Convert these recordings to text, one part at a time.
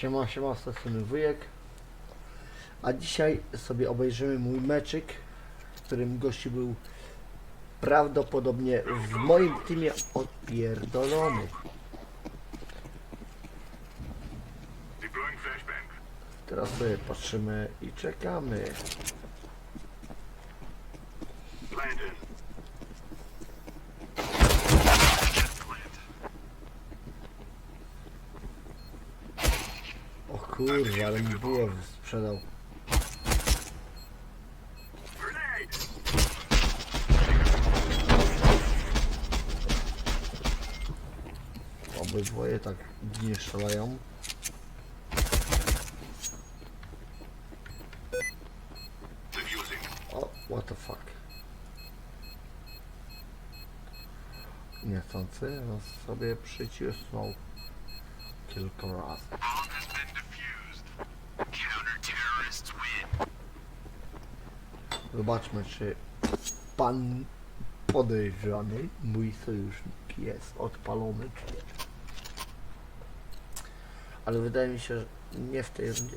Siema, siema, z strony wujek. A dzisiaj sobie obejrzymy mój meczyk, w którym gości był prawdopodobnie w moim teamie odpierdolony. Teraz sobie patrzymy i czekamy. Kurwa, ale mi było sprzedał. Obydwoje tak dziwnie strzelają. O, what the fuck. Niechcący no sobie przycisnął kilka razy. Zobaczmy, czy pan podejrzany, mój sojusznik, jest odpalony, czy nie. Ale wydaje mi się, że nie w tej rundzie.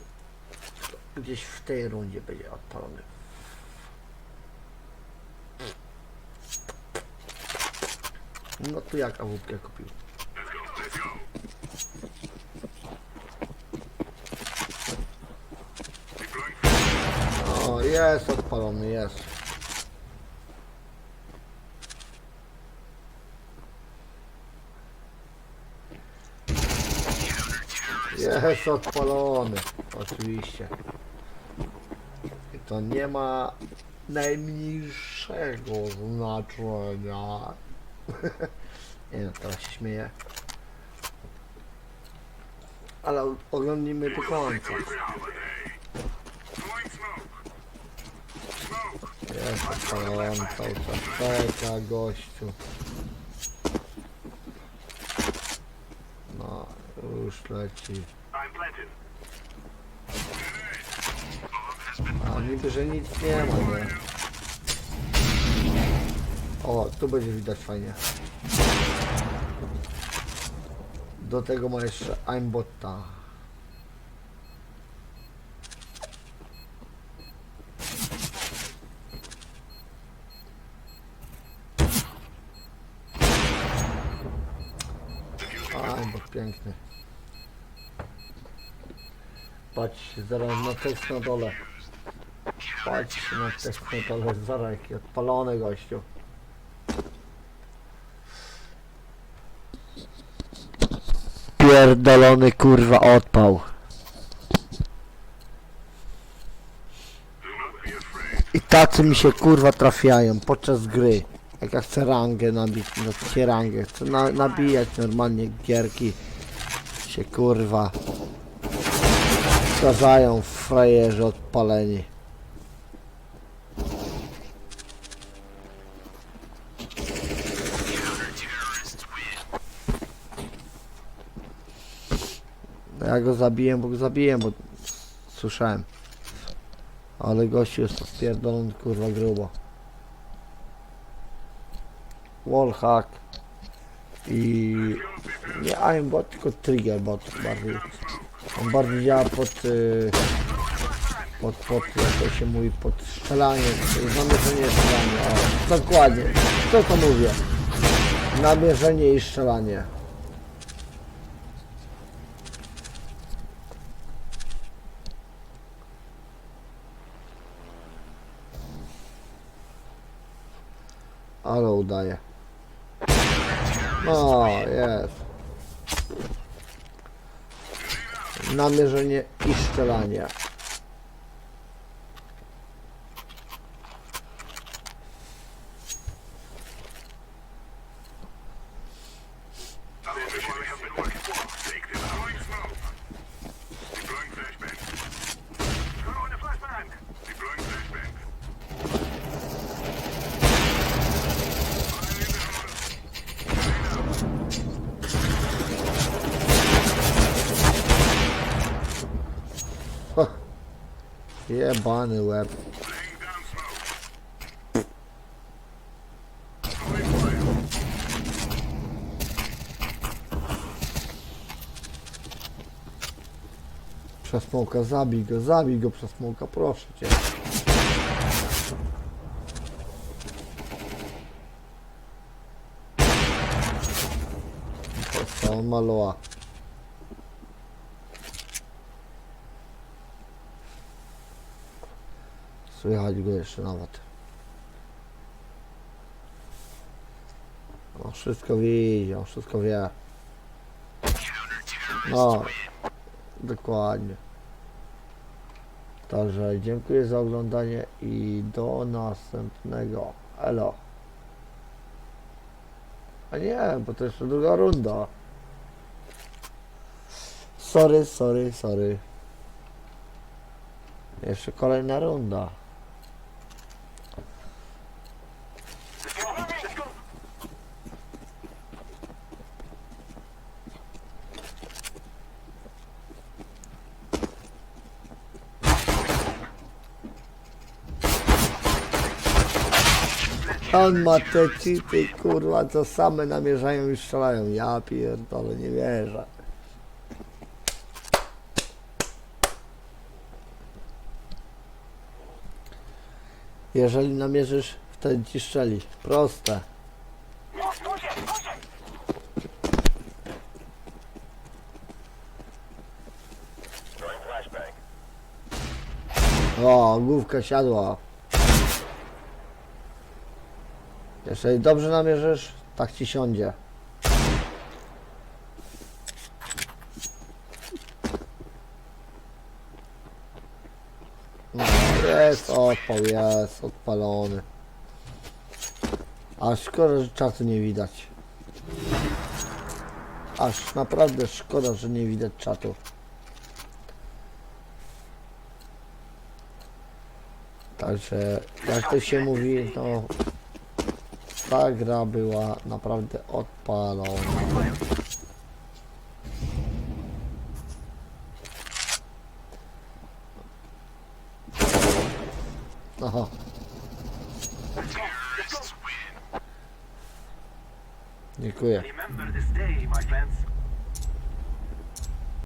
Gdzieś w tej rundzie będzie odpalony. No tu jak AWP kupił. Let's go. Let's go. Deploying flashbang. O, jest odpalony, jest. Jest odpalony, oczywiście. I to nie ma najmniejszego znaczenia. nie no, teraz się śmieję. Ale oglądnijmy do końca. Jest odpalony cały czas. Czeka gościu. No, już leci. A niby, że nic nie ma, nie? O, tu będzie widać fajnie. Do tego ma jeszcze aimbotta. Aimbot piękny. Patrz, zaraz na tekst na dole. Patrz na tekst na dole, zaraz jaki odpalony gościu. Pierdolony kurwa odpał. I tacy mi się kurwa trafiają podczas gry. Jak ja chcę rangę nabić, no chcę rangę, chcę na, nabijać normalnie gierki. Się kurwa zdarzają frajerzy odpaleni. No Ja go zabiję, bo go zabiję, bo słyszałem. Ale gościu jest kurwa grubo. Wallhack i nie aimbot, tylko triggerbot bardziej. On bardziej działa pod, y, pod, pod, jak to się mówi, pod strzelanie, czyli namierzenie i strzelanie. O, dokładnie, to to mówię. Namierzenie i strzelanie. Ale udaje. No, jest. Namierzenie i strzelanie. Jebany łeb. Smoka, zabij go, zabij go przez smoka, proszę cię. To co on maloła. Słychać go jeszcze nawet. On wszystko widzi, on wszystko wie. No, dokładnie. Także dziękuję za oglądanie i do następnego. Elo. A nie, bo to jeszcze druga runda. Sorry, sorry, sorry. Jeszcze kolejna runda. On ma te cheaty, kurwa, co same namierzają i strzelają. Ja pierdolę, nie wierzę. Jeżeli namierzysz, wtedy ci strzeli. Proste. O, główka siadła. Jeżeli dobrze namierzysz, tak ci siądzie. No, jest odpał, jest odpalony. A szkoda, że czatu nie widać. Aż naprawdę szkoda, że nie widać czatu. Także jak to się mówi, no ta gra była naprawdę odpalona. Aha, dziękuję.